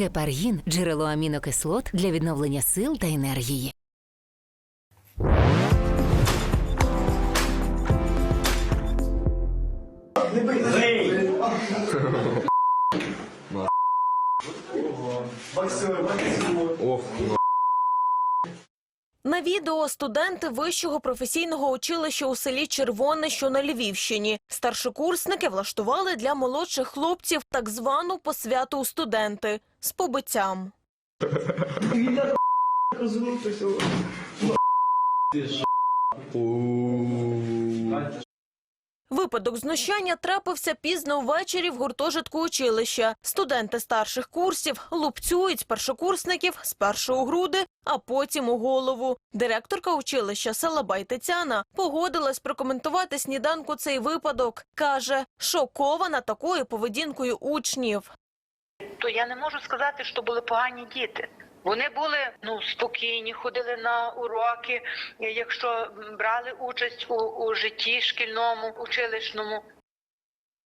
Гепаргін джерело амінокислот для відновлення сил та енергії. Ох, На відео студенти вищого професійного училища у селі Червоне, що на Львівщині. Старшокурсники влаштували для молодших хлопців так звану посвяту у студенти з побиттям. Випадок знущання трапився пізно ввечері в гуртожитку училища. Студенти старших курсів лупцюють першокурсників спершу у груди, а потім у голову. Директорка училища Салабай Тетяна погодилась прокоментувати сніданку цей випадок. Каже, шокована такою поведінкою учнів. то я не можу сказати, що були погані діти. Вони були ну спокійні, ходили на уроки, якщо брали участь у, у житті шкільному, училищному.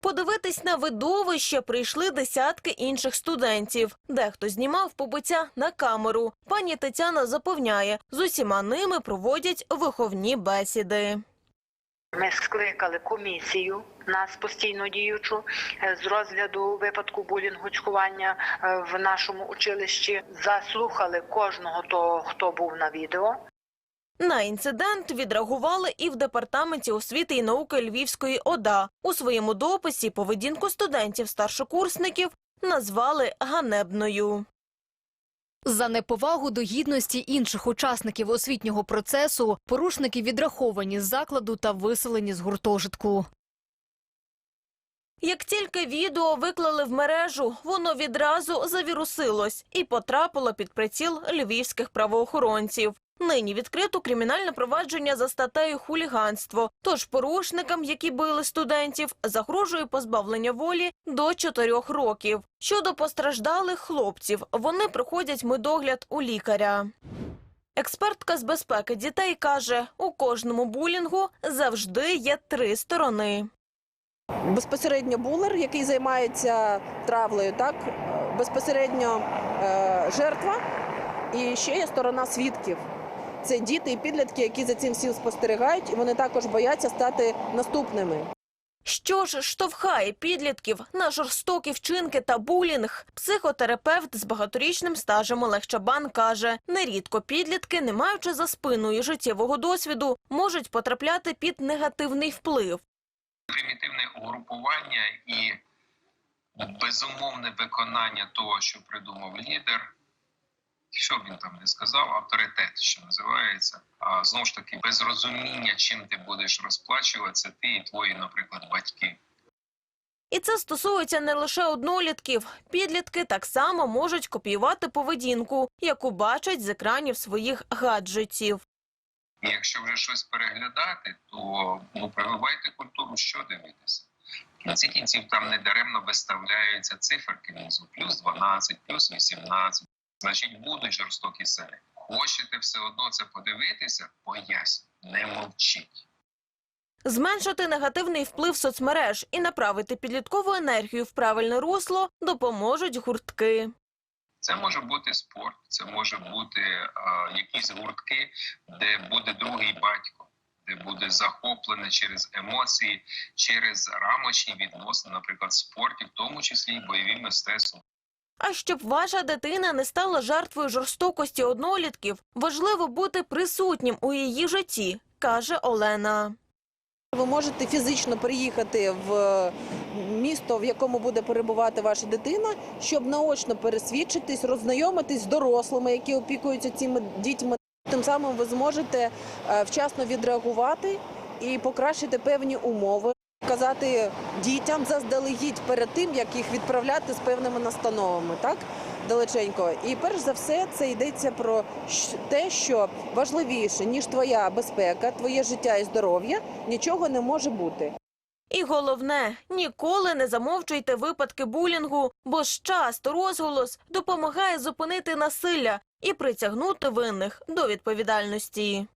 Подивитись на видовище прийшли десятки інших студентів. Дехто знімав побиття на камеру. Пані Тетяна запевняє, з усіма ними проводять виховні бесіди. Ми скликали комісію нас постійно діючу е, з розгляду випадку булінгу цькування е, в нашому училищі. Заслухали кожного того, хто був на відео. На інцидент відреагували і в департаменті освіти і науки Львівської ОДА. У своєму дописі поведінку студентів-старшокурсників назвали ганебною. За неповагу до гідності інших учасників освітнього процесу порушники відраховані з закладу та виселені з гуртожитку. Як тільки відео виклали в мережу, воно відразу завірусилось і потрапило під приціл львівських правоохоронців. Нині відкрито кримінальне провадження за статтею хуліганство. Тож порушникам, які били студентів, загрожує позбавлення волі до чотирьох років. Щодо постраждалих хлопців, вони проходять медогляд у лікаря. Експертка з безпеки дітей каже, у кожному булінгу завжди є три сторони. безпосередньо булер, який займається травлею, так безпосередньо е, жертва, і ще є сторона свідків. Це діти і підлітки, які за цим всім спостерігають, і вони також бояться стати наступними. Що ж штовхає підлітків на жорстокі вчинки та булінг? Психотерапевт з багаторічним стажем Олег Чабан каже, нерідко підлітки, не маючи за спиною життєвого досвіду, можуть потрапляти під негативний вплив. примітивне угрупування і безумовне виконання того, що придумав лідер. Що б він там не сказав, авторитет, що називається. А знову ж таки, без розуміння, чим ти будеш розплачуватися, ти і твої, наприклад, батьки. І це стосується не лише однолітків. Підлітки так само можуть копіювати поведінку, яку бачать з екранів своїх гаджетів. І якщо вже щось переглядати, то ну прививайте культуру, що дивитися. В кінці кінців там недаремно виставляються циферки внизу, плюс 12, плюс 18. Значить, будуть жорстокі сили. Хочете все одно це подивитися? Поясню, не мовчіть. Зменшити негативний вплив соцмереж і направити підліткову енергію в правильне русло допоможуть гуртки. Це може бути спорт, це може бути а, якісь гуртки, де буде другий батько, де буде захоплене через емоції, через рамочні відносини, наприклад, в спорті, в тому числі і бойові мистецтва. А щоб ваша дитина не стала жертвою жорстокості однолітків, важливо бути присутнім у її житті, каже Олена. Ви можете фізично приїхати в місто, в якому буде перебувати ваша дитина, щоб наочно пересвідчитись, роззнайомитись з дорослими, які опікуються цими дітьми. Тим самим ви зможете е, вчасно відреагувати і покращити певні умови, казати дітям заздалегідь перед тим, як їх відправляти з певними настановами, так далеченько. І перш за все, це йдеться про те, що важливіше ніж твоя безпека, твоє життя і здоров'я, нічого не може бути. І головне, ніколи не замовчуйте випадки булінгу, бо ж розголос допомагає зупинити насилля і притягнути винних до відповідальності.